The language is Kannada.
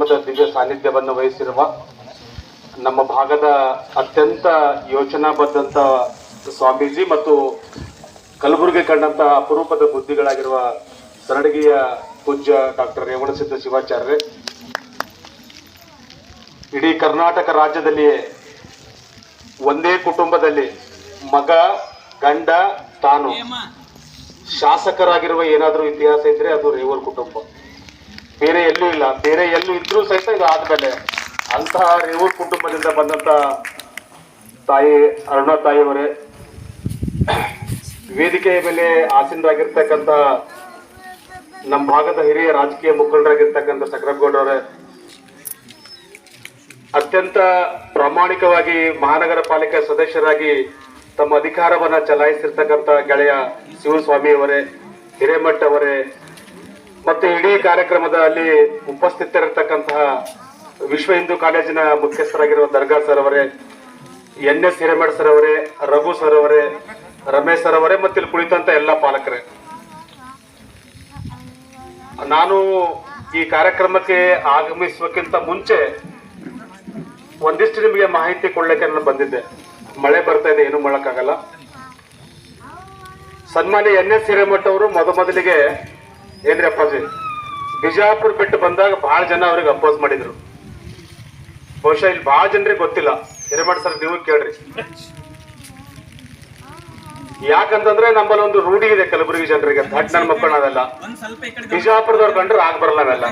ಕಾರ್ಯಕ್ರಮದ ದಿವ್ಯ ಸಾನ್ನಿಧ್ಯವನ್ನು ವಹಿಸಿರುವ ನಮ್ಮ ಭಾಗದ ಅತ್ಯಂತ ಯೋಚನಾಬದ್ಧಂತ ಸ್ವಾಮೀಜಿ ಮತ್ತು ಕಲಬುರಗಿ ಕಂಡಂತ ಅಪರೂಪದ ಬುದ್ಧಿಗಳಾಗಿರುವ ಸರಡಗಿಯ ಪೂಜ್ಯ ಡಾಕ್ಟರ್ ರೇವಣಸಿದ್ಧ ಶಿವಾಚಾರ್ಯ ಇಡೀ ಕರ್ನಾಟಕ ರಾಜ್ಯದಲ್ಲಿಯೇ ಒಂದೇ ಕುಟುಂಬದಲ್ಲಿ ಮಗ ಗಂಡ ತಾನು ಶಾಸಕರಾಗಿರುವ ಏನಾದರೂ ಇತಿಹಾಸ ಇದ್ರೆ ಅದು ರೇವರ್ ಕುಟುಂಬ. ಬೇರೆ ಎಲ್ಲೂ ಇಲ್ಲ. ಬೇರೆ ಎಲ್ಲೂ ಇದ್ರೂ ಸಹಿತ ಇದು ಆದ್ಮೇಲೆ ಅಂತಹ ರೇವೂರ್ ಕುಟುಂಬದಿಂದ ಬಂದಂತ ತಾಯಿ, ಅರುಣ ತಾಯಿಯವರೇ, ವೇದಿಕೆಯ ಮೇಲೆ ಆಸೀನರಾಗಿರ್ತಕ್ಕಂಥ ನಮ್ಮ ಭಾಗದ ಹಿರಿಯ ರಾಜಕೀಯ ಮುಖಂಡರಾಗಿರ್ತಕ್ಕಂಥ ಸಕ್ರಗೌಡರವರೇ, ಅತ್ಯಂತ ಪ್ರಾಮಾಣಿಕವಾಗಿ ಮಹಾನಗರ ಪಾಲಿಕೆ ಸದಸ್ಯರಾಗಿ ತಮ್ಮ ಅಧಿಕಾರವನ್ನ ಚಲಾಯಿಸಿರ್ತಕ್ಕಂಥ ಗೆಳೆಯ ಶಿವಸ್ವಾಮಿಯವರೇ ಹಿರೇಮಠ್ ಅವರೇ ಮತ್ತೆ ಇಡೀ ಕಾರ್ಯಕ್ರಮದಲ್ಲಿ ಉಪಸ್ಥಿತರಿರ್ತಕ್ಕಂತಹ ವಿಶ್ವ ಹಿಂದೂ ಕಾಲೇಜಿನ ಮುಖ್ಯಸ್ಥರಾಗಿರುವ ದರ್ಗಾ ಸರ್ ಅವರೇ, ಎನ್ ಎಸ್ ಹಿರೇಮಠ್ ಸರ್ ಅವರೇ, ರಘು ಸರ್ ಅವರೇ, ರಮೇಶ್ ಸರ್ ಅವರೇ, ಮತ್ತೆ ಇಲ್ಲಿ ಕುಳಿತಂತ ಎಲ್ಲ ಪಾಲಕರೇ. ನಾನು ಈ ಕಾರ್ಯಕ್ರಮಕ್ಕೆ ಆಗಮಿಸುವಕ್ಕಿಂತ ಮುಂಚೆ ಒಂದಿಷ್ಟು ನಿಮಗೆ ಮಾಹಿತಿ ಕೊಡ್ಲಿಕ್ಕೆ ನಾನು ಬಂದಿದ್ದೆ. ಮಳೆ ಬರ್ತಾ ಇದೆ, ಏನು ಮಾಡೋಕ್ಕಾಗಲ್ಲ. ಸನ್ಮಾನ್ಯ ಎನ್ ಎಸ್ ಹಿರೇಮಠ ಅವರು ಮೊದ ಮೊದಲಿಗೆ ಏನ್ರಿ ಅಪ್ಪಾಜಿ? ಬಿಜಾಪುರ ಬಿಟ್ಟು ಬಂದಾಗ ಬಹಳ ಜನ ಅವ್ರಿಗೆ ಅಪೋಸ್ ಮಾಡಿದ್ರು. ಬಹುಶಃ ಇಲ್ಲಿ ಬಹಳ ಜನರಿಗೆ ಗೊತ್ತಿಲ್ಲ. ಹಿರೇಮಠ ಸರ್ ನೀವು ಕೇಳ್ರಿ. ಯಾಕಂತಂದ್ರೆ ನಮ್ಮಲ್ಲಿ ಒಂದು ರೂಢಿ ಇದೆ ಕಲಬುರಗಿ ಜನರಿಗೆ ದಟ್ ನನ್ನ ಮಕ್ಕಳು ನಾವೆಲ್ಲ. ಕಂಡ್ರೆ ಆಗ ಬರಲ್ಲ ನಾವೆಲ್ಲ.